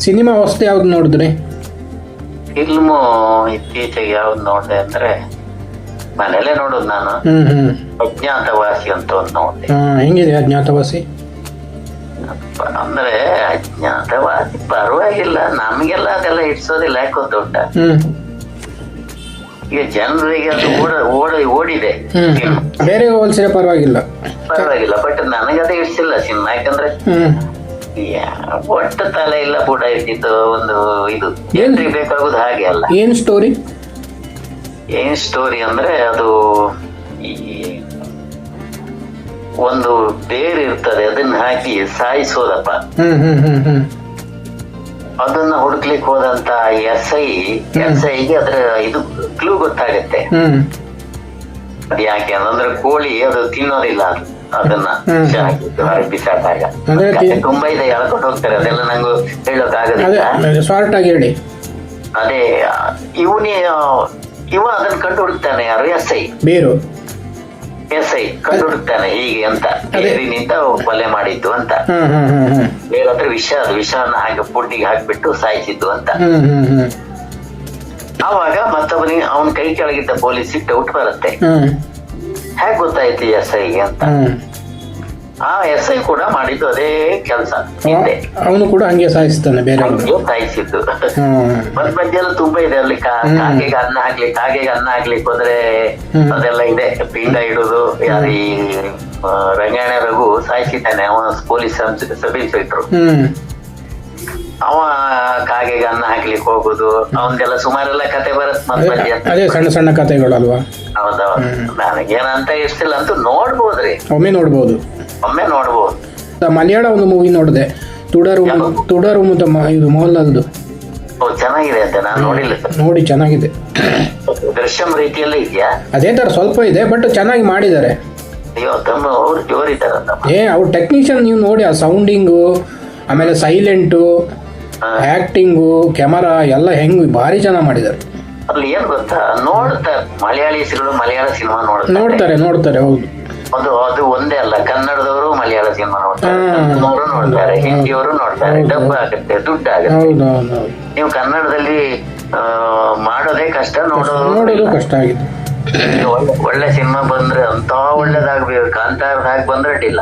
Cinema ಹೊಸ್ತು ಯಾವ್ದು ನೋಡಿದ್ರಿ? ಫಿಲ್ಮು ಇತ್ತೀಚೆಗೆ ಯಾವ್ದು ನೋಡಿದೆ ಅಂದ್ರೆ ಮನೇಲೆ ನೋಡೋದು ನಾನು. ಹ್ಮ್ ಹ್ಮ್. ಅಜ್ಞಾತವಾಸಿ ಅಂತ ಒಂದು ನೋಡಿದೆ. ಹಾ ಹೆಂಗಿದೆ ಅಜ್ಞಾತವಾಸಿ? ಅಂದ್ರೆ ಅಜ್ಞಾತವಾಸಿ ಪರವಾಗಿಲ್ಲ. ನಮ್ಗೆಲ್ಲ ಅದೆಲ್ಲ ಇಡ್ಸೋದಿಲ್ಲ ಯಾಕೋ ದೊಡ್ಡ. ಹ್ಮ್. ಈಗ ಜನರಿಗೆ ಅದು ಓಡ ಓಡ ಓಡಿದೆ. ಹ್ಮ್. ಬೇರೆ ಹೋಲ್ಸಿದ್ರೆ ಪರವಾಗಿಲ್ಲ. ಪರವಾಗಿಲ್ಲ ಬಟ್ ನನಗದೇ ಇಡ್ಸಿಲ್ಲ ಸಿನಿಮಾ ಯಾಕಂದ್ರೆ ಹ್ಮ್. ಒಟ್ಟ ತಲೆ ಇಲ್ಲ ಕೂಡ ಇದ್ದಿದ್ದು ಒಂದು ಇದು. ಏನ್? ಏನ್ರಿ ಬೇಕಾಗುದು ಹಾಗೆ ಅಲ್ಲ. ಏನ್ ಸ್ಟೋರಿ ಏನ್ ಸ್ಟೋರಿ ಅಂದ್ರೆ ಅದು ಈ ಒಂದು ಬೇರ್ ಇರ್ತದೆ ಅದನ್ನ ಹಾಕಿ ಸಾಯಿಸೋದಪ್ಪ. ಅದನ್ನ ಹುಡುಕ್ಲಿಕ್ಕೆ ಹೋದಂತ ಎಸ್ ಐ ಎಸ್ ಐಗೆ ಅದ್ರ ಇದು ಕ್ಲೂ ಗೊತ್ತಾಗತ್ತೆ. ಅದ್ ಯಾಕೆ ಅಂತಂದ್ರೆ ಕೋಳಿ ಅದು ತಿನ್ನೋದಿಲ್ಲ ಅದು. ಅದನ್ನ ಬಿಸಾಕಾಗ ತುಂಬಾ ಇದೆ ಎಳ್ಕೊಂಡು ಹೋಗ್ತಾರೆ ಅದೆಲ್ಲ ನಂಗೂ ಹೇಳೋಕ್ ಅದೇ ಆಗೋದಿಲ್ಲ ಶಾರ್ಟ್ ಆಗಿ ಹೇಳಿ ಅದೇ ಇವನೇ ಇವ ಅದನ್ನ ಕಂಡು ಹುಡುಕ್ತಾನೆ ಯಾರು? S I. ಬೇರು. ಎಸ್ ಐ ಕಂಡು ಹುಡುಕ್ತಾನೆ ಹೀಗೆ ಅಂತ. ಅದೇ. ಬೇರಿನಿಂದ ಕೊಲೆ ಮಾಡಿದ್ದು ಅಂತ. ಬೇರೆ ಹತ್ರ ವಿಷ ಅದು ವಿಷವನ್ನ ಹಾಕಿ ಪುಡ್ಡಿಗೆ ಹಾಕ್ಬಿಟ್ಟು ಸಾಯಿಸಿದ್ದು ಅಂತ. ಆವಾಗ ಮತ್ತೊಬ್ಬನಿಗೆ ಅವನ ಕೈ ಕೆಳಗಿದ್ದ ಪೊಲೀಸಿಗೆ ಡೌಟ್ ಬರುತ್ತೆ. ಹೇಗ್ ಗೊತ್ತಾಯ್ತು ಎಸ್ ಐಗೆ ಅಂತ? ಆ ಎಸ್ ಐ ಕೂಡ ಮಾಡಿದ್ದು ಅದೇ ಕೆಲಸ ಹಿಂದೆ ಅವನು ಕೂಡ ಹಂಗೆ ಸಾಯಿಸ್ತಾನೆ ಬೇರೆ ಸಾಯಿಸಿದ್ದು. ಮತ್ ಮಧ್ಯ ಎಲ್ಲ ತುಂಬಾ ಇದೆ ಅಲ್ಲಿ. ಕಾಗೆಗೆ ಅನ್ನ ಹಾಕ್ಲಿಕ್ಕೆ ಕಾಗೆಗೆ ಅನ್ನ ಹಾಕ್ಲಿಕ್ಕೆ ಹೋದ್ರೆ ಅದೆಲ್ಲ ಇದೆ. ಪಿಂಡ ಇಡುದು ಯಾರು ಈ ರಂಗಾಯಣ ರಘು ಸಾಯಿಸಿದ್ದಾನೆ. ಅವನ ಪೊಲೀಸ್ ಸಬ್ ಇನ್ಸ್ಪೆಕ್ಟರ್ ಅವ ಕಾಗೆಗೆ ಅನ್ನ ಹಾಕ್ಲಿಕ್ಕೆ ಹೋಗುದು ಅವನ್ದೆಲ್ಲ ಸುಮಾರೆಲ್ಲ ಕತೆ ಬರತ್ ಅದೇ ಸಣ್ಣ ಸಣ್ಣ ಕಥೆಗಳಲ್ವಾ ಹೌದೌದು. ಹ್ಮ್. ನನಗೇನಂತ ಇಷ್ಟಿಲ್ಲ ಅಂತೂ ನೋಡ್ಬೋದ್ರಿ. ಒಮ್ಮೆ ನೋಡ್ಬೋದು. ಒಮ್ಮೆ ನೋಡ್ಬೋದು. ಮಲಯಾಳ ಒಂದು ಮೂವಿ ನೋಡಿದೆ. ತುಡರು? ತುಡರು ಇದು ಮೋಹನ್ಲಾಲ್ದು ಚೆನ್ನಾಗಿದೆ ಅಂತ ನಾನು ನೋಡಿಲ್ಲ. ನೋಡಿ ಚೆನ್ನಾಗಿದೆ. ದೃಶ್ಯಂ ರೀತಿಯಲ್ಲಿ ಇದೆಯಾ? ಅದೇ ತರ ಸ್ವಲ್ಪ ಇದೆ ಬಟ್ ಚೆನ್ನಾಗಿ ಮಾಡಿದ್ದಾರೆ. ಏ ಅವ್ರ ಟೆಕ್ನಿಷಿಯನ್ ನೀವು ನೋಡಿ ಆ ಸೌಂಡಿಂಗು ಆಮೇಲೆ ಸೈಲೆಂಟು. ಆಕ್ಟಿಂಗು ಕ್ಯಾಮರಾ ಎಲ್ಲ ಹೆಂಗ್ ಭಾರಿ ಚೆನ್ನಾಗಿ ಮಾಡಿದ್ದಾರೆ. ಅಲ್ಲಿ ಏನ್ ಗೊತ್ತಾ? ನೋಡ್ತಾರೆ. ಮಲಯಾಳೀಸ್ಗಳು ಮಲಯಾಳ ಸಿನಿಮಾ ನೋಡ್ತಾರೆ. ನೋಡ್ತಾರೆ ನೋಡ್ತಾರೆ ಹೌದು. ಅದು ಅದು ಒಂದೇ ಅಲ್ಲ ಕನ್ನಡದವರು ಮಲಯಾಳ ಸಿನಿಮಾ ನೋಡ್ತಾರೆ. ಹಾ. ತಮಿಳ್ನವರು ನೋಡ್ತಾರೆ ಹಿಂದಿಯವರು ನೋಡ್ತಾರೆ. ಡಬ್ ಡಬ್ಬ ಆಗುತ್ತೆ ದುಡ್ಡು ಆಗುತ್ತೆ. ನೀವು ಕನ್ನಡದಲ್ಲಿ ಮಾಡೋದೇ ಕಷ್ಟ ನೋಡೋದು ಕಷ್ಟ. ಆಗಿದೆ. ಒಳ್ಳೆ- ಸಿನಿಮಾ ಬಂದ್ರೆ ಅಂತ ಒಳ್ಳೇದಾಗ್ಬೇಕು. ಕಾಂತಾರದಾಗ ಬಂದ್ರೆ ಅಡ್ಡಿಲ್ಲ.